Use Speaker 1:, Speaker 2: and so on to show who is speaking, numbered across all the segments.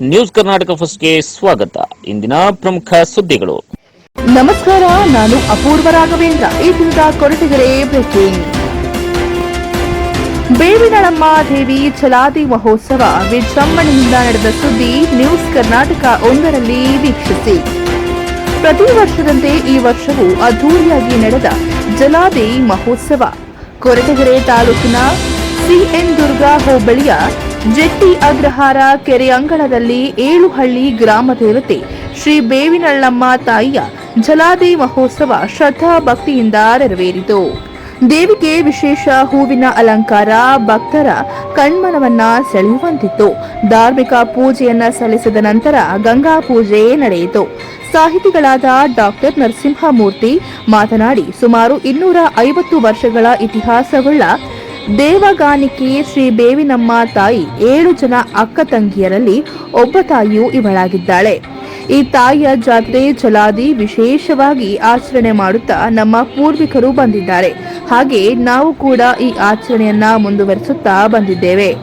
Speaker 1: News Karnataka ಫಸ್ಟ್ಗೆ ಸ್ವಾಗತ. ಇಂದಿನ ಪ್ರಮುಖ ಸುದ್ದಿಗಳು.
Speaker 2: ನಮಸ್ಕಾರ, ನಾನು ಅಪೂರ್ವ ರಾಘವೇಂದ್ರ. ಈ ದಿನದ ಕೊರಟಗೆರೆ ಬ್ರೇಕಿಂಗ್ ಬೇವಿನಳಮ್ಮ ದೇವಿ ಛಲಾದಿ ಮಹೋತ್ಸವ ವಿಜೃಂಭಣೆಯಿಂದ ನಡೆದ ಸುದ್ದಿ ನ್ಯೂಸ್ ಕರ್ನಾಟಕ ಒಂದರಲ್ಲಿ ವೀಕ್ಷಿಸಿ. ಪ್ರತಿ ವರ್ಷದಂತೆ ಈ ವರ್ಷವೂ ಅದ್ದೂರಿಯಾಗಿ ನಡೆದ ಜಲಾದಿ ಮಹೋತ್ಸವ. ಕೊರಟಗೆರೆ ತಾಲೂಕಿನ ಸಿಎನ್ ದುರ್ಗಾ ಹೋಬಳಿಯ ಜೆಟ್ಟಿ ಅಗ್ರಹಾರ ಕೆರೆ ಅಂಗಳದಲ್ಲಿ ಏಳುಹಳ್ಳಿ ಗ್ರಾಮ ದೇವತೆ ಶ್ರೀ ಬೇವಿನಳ್ಳಮ್ಮ ತಾಯಿಯ ಜಲಾದಿ ಮಹೋತ್ಸವ ಶ್ರದ್ಧಾ ಭಕ್ತಿಯಿಂದ ನೆರವೇರಿತು. ದೇವಿಗೆ ವಿಶೇಷ ಹೂವಿನ ಅಲಂಕಾರ, ಭಕ್ತರ ಕಣ್ಮನವನ್ನ ಸೆಳೆಯುವಂತಿತ್ತು. ಧಾರ್ಮಿಕ ಪೂಜೆಯನ್ನ ಸಲ್ಲಿಸಿದ ನಂತರ ಗಂಗಾ ಪೂಜೆ ನಡೆಯಿತು. ಸಾಹಿತಿಗಳಾದ ಡಾಕ್ಟರ್ ನರಸಿಂಹಮೂರ್ತಿ ಮಾತನಾಡಿ, ಸುಮಾರು ಇನ್ನೂರ ಐವತ್ತು ವರ್ಷಗಳ ಇತಿಹಾಸವುಳ್ಳ ದೇವಗಾನಿಕೆ ಶ್ರೀ ಬೇವಿನಮ್ಮ ತಾಯಿ. ಏಳು ಜನ ಅಕ್ಕ ತಂಗಿಯರಲ್ಲಿ ಒಬ್ಬ ತಾಯಿಯು ಇವಳಾಗಿದ್ದಾಳೆ. ಈ ತಾಯಿಯ ಜಾತ್ರೆ ಜಲಾದಿ ವಿಶೇಷವಾಗಿ ಆಚರಣೆ ಮಾಡುತ್ತಾ ನಮ್ಮ ಪೂರ್ವಿಕರು ಬಂದಿದ್ದಾರೆ. ಹಾಗೆ ನಾವು ಕೂಡ ಈ ಆಚರಣೆಯನ್ನ ಮುಂದುವರಿಸುತ್ತಾ ಬಂದಿದ್ದೇವೆ.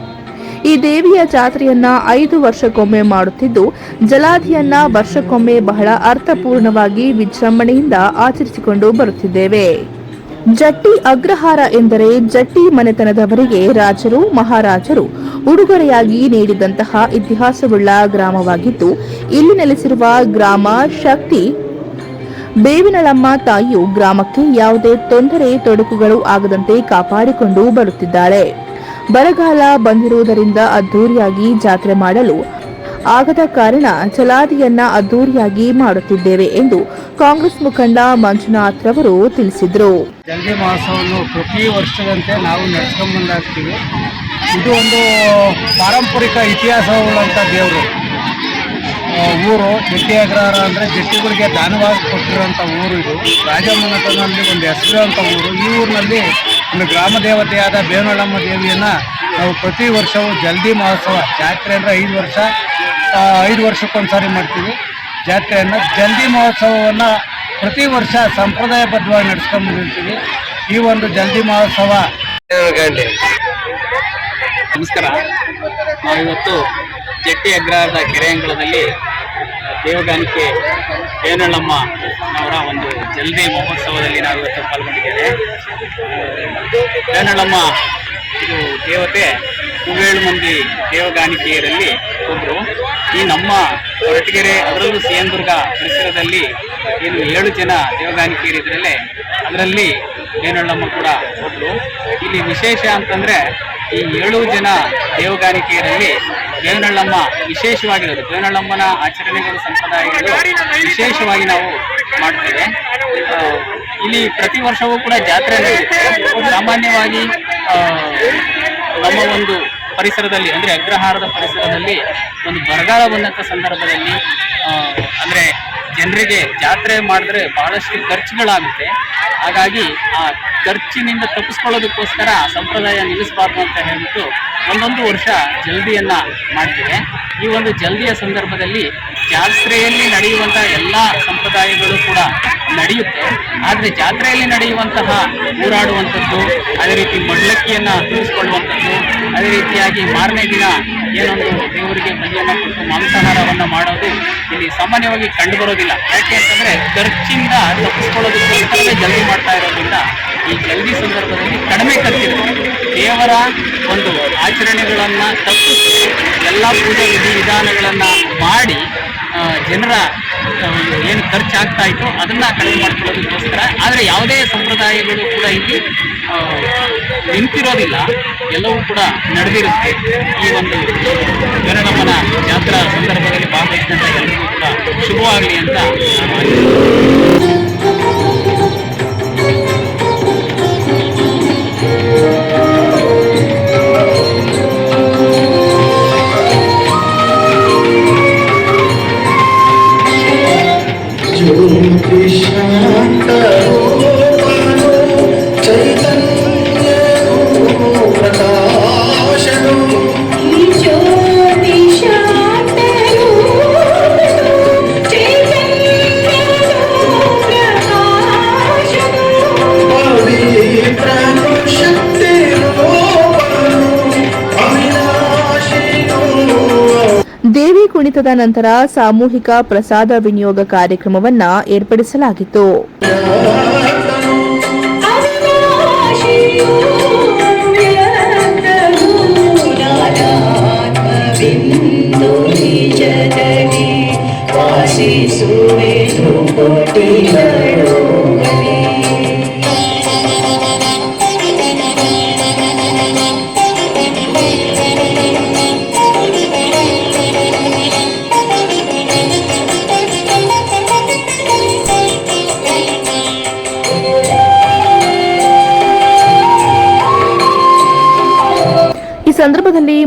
Speaker 2: ಈ ದೇವಿಯ ಜಾತ್ರೆಯನ್ನ ಐದು ವರ್ಷಕ್ಕೊಮ್ಮೆ ಮಾಡುತ್ತಿದ್ದು, ಜಲಾದಿಯನ್ನ ವರ್ಷಕ್ಕೊಮ್ಮೆ ಬಹಳ ಅರ್ಥಪೂರ್ಣವಾಗಿ ವಿಜೃಂಭಣೆಯಿಂದ ಆಚರಿಸಿಕೊಂಡು ಬರುತ್ತಿದ್ದೇವೆ. ಜಟ್ಟಿ ಅಗ್ರಹಾರ ಎಂದರೆ ಜಟ್ಟಿ ಮನೆತನದವರಿಗೆ ರಾಜರು, ಮಹಾರಾಜರು. ಉಡುಗೊರೆಯಾಗಿ ನೀಡಿದಂತಹ ಇತಿಹಾಸವುಳ್ಳ ಗ್ರಾಮವಾಗಿದ್ದು, ಇಲ್ಲಿ ನೆಲೆಸಿರುವ ಗ್ರಾಮ ಶಕ್ತಿ. ಬೇವಿನಳಮ್ಮ ತಾಯಿಯು ಗ್ರಾಮಕ್ಕೆ ಯಾವುದೇ ತೊಂದರೆ, ತೊಡಕುಗಳು ಆಗದಂತೆ ಕಾಪಾಡಿಕೊಂಡು ಬರುತ್ತಿದ್ದಾಳೆ. ಬರಗಾಲ ಬಂದಿರುವುದರಿಂದ ಅದ್ದೂರಿಯಾಗಿ ಜಾತ್ರೆ ಮಾಡಲು ಆಗದ ಕಾರಣ ಚಲಾದಿಯನ್ನ ಅದ್ದೂರಿಯಾಗಿ ಮಾಡುತ್ತಿದ್ದೇವೆ ಎಂದು ಕಾಂಗ್ರೆಸ್ ಮುಖಂಡ ಮಂಜುನಾಥ್ ರವರು ತಿಳಿಸಿದರು.
Speaker 3: ಜಲ್ದಿ ಮಹೋತ್ಸವವನ್ನು ಪ್ರತಿ ವರ್ಷದಂತೆ ನಾವು ನಡೆಸ್ಕೊಂಡು ಬಂದಾಗ್ತೀವಿ. ಇದು ಒಂದು ಪಾರಂಪರಿಕ ಇತಿಹಾಸವುಳ್ಳಂಥ ದೇವರು. ಊರು ಜಟ್ಟಿ ಅಗ್ರಹಾರ ಅಂದರೆ ಜಟ್ಟಿಗಳಿಗೆ ದಾನವಾಗಿ ಕೊಟ್ಟಿರುವಂಥ ಊರು ಇದು. ರಾಜಮನತನಲ್ಲಿ ಒಂದು ಹೆಸರಿರುವಂಥ ಊರು. ಈ ಊರಿನಲ್ಲಿ ಒಂದು ಗ್ರಾಮ ದೇವತೆಯಾದ ಬೇವನಳಮ್ಮ ದೇವಿಯನ್ನು ನಾವು ಪ್ರತಿ ವರ್ಷವೂ ಜಲ್ದಿ ಮಹೋತ್ಸವ, ಜಾತ್ರೆ ಅಂದರೆ ಐದು ವರ್ಷ ಐದು ವರ್ಷಕ್ಕೊಂದ್ಸಾರಿ ಮಾಡ್ತೀವಿ. ಜಾತ್ರೆಯನ್ನು ಜಲ್ದಿ ಮಹೋತ್ಸವವನ್ನು ಪ್ರತಿ ವರ್ಷ ಸಂಪ್ರದಾಯಬದ್ಧವಾಗಿ ನಡೆಸ್ಕೊಂಡು ಬಂದಿರ್ತೀವಿ. ಈ ಒಂದು ಜಲ್ದಿ ಮಹೋತ್ಸವ.
Speaker 4: ನಮಸ್ಕಾರ. ನಾವಿವತ್ತು ಜಟ್ಟಿ ಅಗ್ರಹಾರದ ಕೆರೆ ಅಂಗಳದಲ್ಲಿ ದೇವಗಾನಿಕೆ ಏನಳಮ್ಮ ಅವರ ಒಂದು ಜಲ್ದಿ ಮಹೋತ್ಸವದಲ್ಲಿ ನಾವು ಇವತ್ತು ಪಾಲ್ಗೊಂಡಿದ್ದೇವೆ. ಏನಳಮ್ಮ ಇದು ದೇವತೆ. ಹೂವೇಳು ಮಂದಿ ದೇವಗಾನಿಕೆಯರಲ್ಲಿ ಒಬ್ಬರು ಈ ನಮ್ಮ ಹೊರಟಗೆರೆ, ಅದರಲ್ಲೂ ಸಿಯಂದುರ್ಗ ಪರಿಸರದಲ್ಲಿ ಏನು ಏಳು ಜನ ದೇವಗಾನಿಕೆಯರಿದ್ರಲ್ಲೇ ಅದರಲ್ಲಿ ಏನಳ್ಳಮ್ಮ ಕೂಡ ಒಬ್ಬರು ಇಲ್ಲಿ ವಿಶೇಷ ಅಂತಂದರೆ ಈ ಏಳು ಜನ ದೇವಗಾನಿಕೆಯರಲ್ಲಿ ದೇವನಳ್ಳಮ್ಮ ವಿಶೇಷವಾಗಿರೋದು. ದೇವನಳ್ಳಮ್ಮನ ಆಚರಣೆಗಳು, ಸಂಪ್ರದಾಯಗಳು ವಿಶೇಷವಾಗಿ ನಾವು ಮಾಡ್ತೇವೆ. ಇಲ್ಲಿ ಪ್ರತಿ ವರ್ಷವೂ ಕೂಡ ಜಾತ್ರೆ ನಡೆಯುತ್ತೆ. ಸಾಮಾನ್ಯವಾಗಿ ನಮ್ಮ ಒಂದು ಪರಿಸರದಲ್ಲಿ, ಅಂದರೆ ಅಗ್ರಹಾರದ ಪರಿಸರದಲ್ಲಿ ಒಂದು ಬರಗಾಲ ಬಂದಂಥ ಸಂದರ್ಭದಲ್ಲಿ ಅಂದರೆ ಜನರಿಗೆ ಜಾತ್ರೆ ಮಾಡಿದ್ರೆ ಬಹಳಷ್ಟು ಖರ್ಚುಗಳಾಗುತ್ತೆ. ಹಾಗಾಗಿ ಆ ಖರ್ಚಿನಿಂದ ತಪ್ಪಿಸ್ಕೊಳ್ಳೋದಕ್ಕೋಸ್ಕರ ಸಂಪ್ರದಾಯ ನಿಲ್ಲಿಸಬಾರ್ದು ಅಂತ ಹೇಳ್ಬಿಟ್ಟು ಒಂದೊಂದು ವರ್ಷ ಜಲ್ದಿಯನ್ನು ಮಾಡ್ತೇವೆ. ಈ ಒಂದು ಜಲ್ದಿಯ ಸಂದರ್ಭದಲ್ಲಿ ಜಾತ್ರೆಯಲ್ಲಿ ನಡೆಯುವಂತಹ ಎಲ್ಲ ಸಂಪ್ರದಾಯಗಳು ಕೂಡ ನಡೆಯುತ್ತೆ. ಆದರೆ ಜಾತ್ರೆಯಲ್ಲಿ ನಡೆಯುವಂತಹ ಊರಾಡುವಂಥದ್ದು ಅದೇ ರೀತಿ ಮಡ್ಲಕ್ಕಿಯನ್ನ ತಿಳಿಸ್ಕೊಳ್ಳುವಂಥದ್ದು ಅದೇ ರೀತಿಯಾಗಿ ಮಾರನೇ ದಿನ ಏನೊಂದು ದೇವರಿಗೆ ಮಂಜನ ಕೊಟ್ಟು ಮಾಂಸಾಹಾರವನ್ನು ಮಾಡೋದು ಇಲ್ಲಿ ಸಾಮಾನ್ಯವಾಗಿ ಕಂಡು ಬರೋದಿಲ್ಲ. ಯಾಕೆ ಅಂತಂದ್ರೆ ಖರ್ಚಿಂದ ತಪ್ಪಿಸ್ಕೊಳ್ಳೋದಕ್ಕೋಸ್ಕರವೇ ಜಲ್ದಿ ಮಾಡ್ತಾ ಇರೋದ್ರಿಂದ ಈ ಜಲ್ದಿ ಸಂದರ್ಭದಲ್ಲಿ ಕಡಿಮೆ ಖರ್ಚಿರುತ್ತೆ ದೇವರ ಒಂದು ಆಚರಣೆಗಳನ್ನು ತಪ್ಪಿಸಿ, ಎಲ್ಲ ಪೂಜೆ ವಿಧಿ ವಿಧಾನಗಳನ್ನು ಮಾಡಿ ಜನರ ಆ, ಖರ್ಚು ಏನು ಖರ್ಚಾಗ್ತಾ ಇತ್ತು ಅದನ್ನ ಕಡಿಮೆ ಮಾಡ್ಕೊಳ್ಳೋದಕ್ಕೋಸ್ಕರ ಆದರೆ ಯಾವುದೇ ಸಂಪ್ರದಾಯಗಳು ಕೂಡ ಇಲ್ಲಿ ನಿಂತಿರೋದಿಲ್ಲ. ಎಲ್ಲವೂ ಕೂಡ ನಡೆದಿರುತ್ತೆ. ಈ ಒಂದು ಜನಗಮನ ಜಾತ್ರಾ ಸಂದರ್ಭದಲ್ಲಿ ಭಾಗವಹಿಸಿದಂಥ ಎಲ್ಲರಿಗೂ ಕೂಡ ಶುಭವಾಗಲಿ ಅಂತ
Speaker 2: ಸಂಗೀತದ ನಂತರ ಸಾಮೂಹಿಕ ಪ್ರಸಾದ ವಿನಿಯೋಗ ಕಾರ್ಯಕ್ರಮವನ್ನು ಏರ್ಪಡಿಸಲಾಗಿತ್ತು.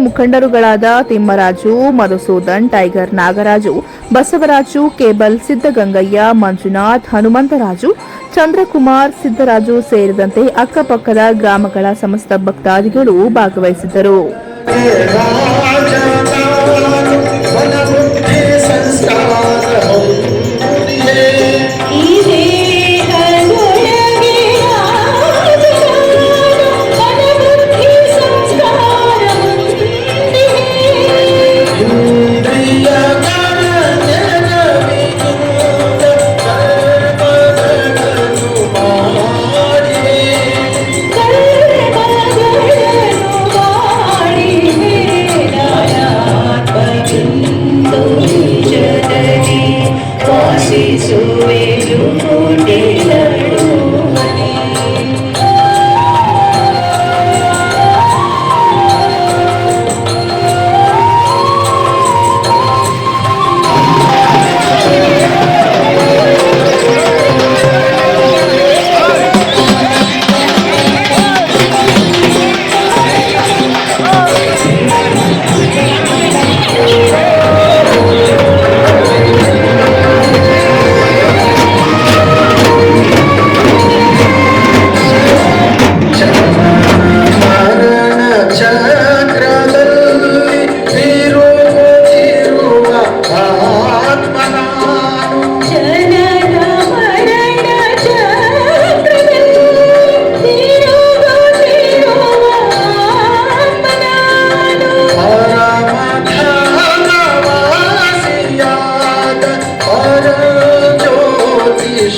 Speaker 2: ಮುಖಂಡರುಗಳಾದ ತಿಮ್ಮರಾಜು, ಮಧುಸೂದನ್, ಟೈಗರ್ ನಾಗರಾಜು, ಬಸವರಾಜು, ಕೇಬಲ್ ಸಿದ್ದಗಂಗಯ್ಯ ಮಂಜುನಾಥ್, ಹನುಮಂತರಾಜು, ಚಂದ್ರಕುಮಾರ್ ಸಿದ್ದರಾಜು ಸೇರಿದಂತೆ ಅಕ್ಕಪಕ್ಕದ ಗ್ರಾಮಗಳ ಸಮಸ್ತ ಭಕ್ತಾದಿಗಳು ಭಾಗವಹಿಸಿದ್ದರು.
Speaker 5: Nosso joelho por